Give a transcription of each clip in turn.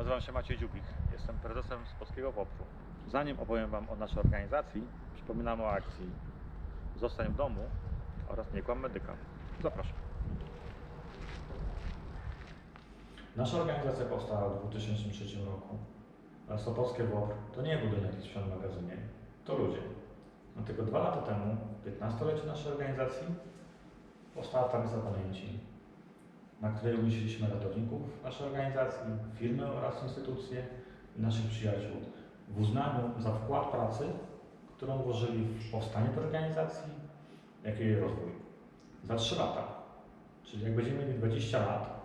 Nazywam się Maciej Dziubik. Jestem prezesem z Polskiego WOPR-u. Zanim opowiem Wam o naszej organizacji, przypominam o akcji Zostań w domu oraz Nie kłam medyka. Zapraszam. Nasza organizacja powstała w 2003 roku. A Sopockie WOPR to nie budynek sprzęt w magazynie, to ludzie. Dlatego dwa lata temu, 15-lecie naszej organizacji, powstała tablica pamięci, na której umieściliśmy ratowników naszej organizacji, firmy oraz instytucje naszych przyjaciół w uznaniu za wkład pracy, którą włożyli w powstanie tej organizacji, jak i jej rozwój. Za 3 lata, czyli jak będziemy mieli 20 lat,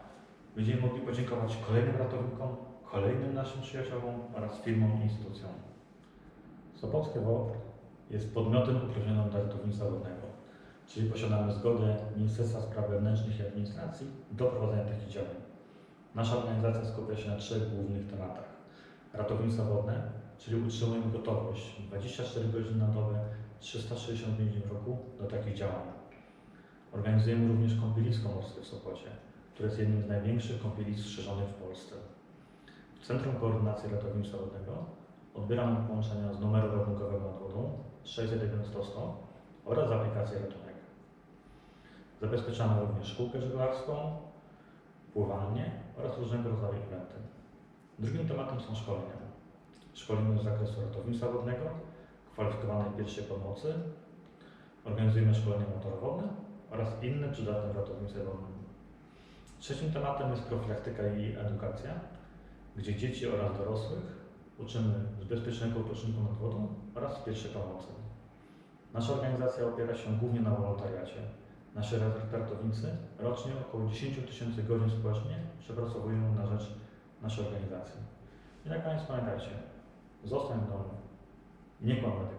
będziemy mogli podziękować kolejnym ratownikom, kolejnym naszym przyjaciołom oraz firmom i instytucjom. Sopockie WOPR jest podmiotem uprawnionym do ratownictwa wodnego, czyli posiadamy zgodę Ministerstwa Spraw Wewnętrznych i Administracji do prowadzenia takich działań. Nasza organizacja skupia się na trzech głównych tematach. Ratownictwo wodne, czyli utrzymujemy gotowość 24 godziny na dobę, 365 dni w roku do takich działań. Organizujemy również kąpielisko morskie w Sopocie, które jest jednym z największych kąpielisk strzeżonych w Polsce. W Centrum Koordynacji Ratownictwa Wodnego odbieramy połączenia z numeru rachunkowego nad wodą 601 100 100 oraz z aplikacji Ratunek. Zabezpieczamy również szkółkę żeglarską, pływanie oraz różnego rodzaju eventy. Drugim tematem są szkolenia. Szkolimy z zakresu ratownictwa wodnego, kwalifikowanej pierwszej pomocy, organizujemy szkolenia motorowodne oraz inne przydatne w ratownictwie wodnym. Trzecim tematem jest profilaktyka i edukacja, gdzie dzieci oraz dorosłych uczymy z bezpiecznego odpoczynku nad wodą oraz pierwszej pomocy. Nasza organizacja opiera się głównie na wolontariacie. Nasi ratownicy rocznie około 10 tysięcy godzin społecznie przepracowują na rzecz naszej organizacji. I na koniec pamiętajcie, zostań w domu, nie kłam medyk.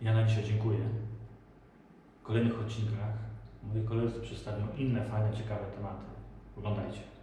Ja na dzisiaj dziękuję. W kolejnych odcinkach moi koledzy przedstawią inne fajne, ciekawe tematy. Oglądajcie.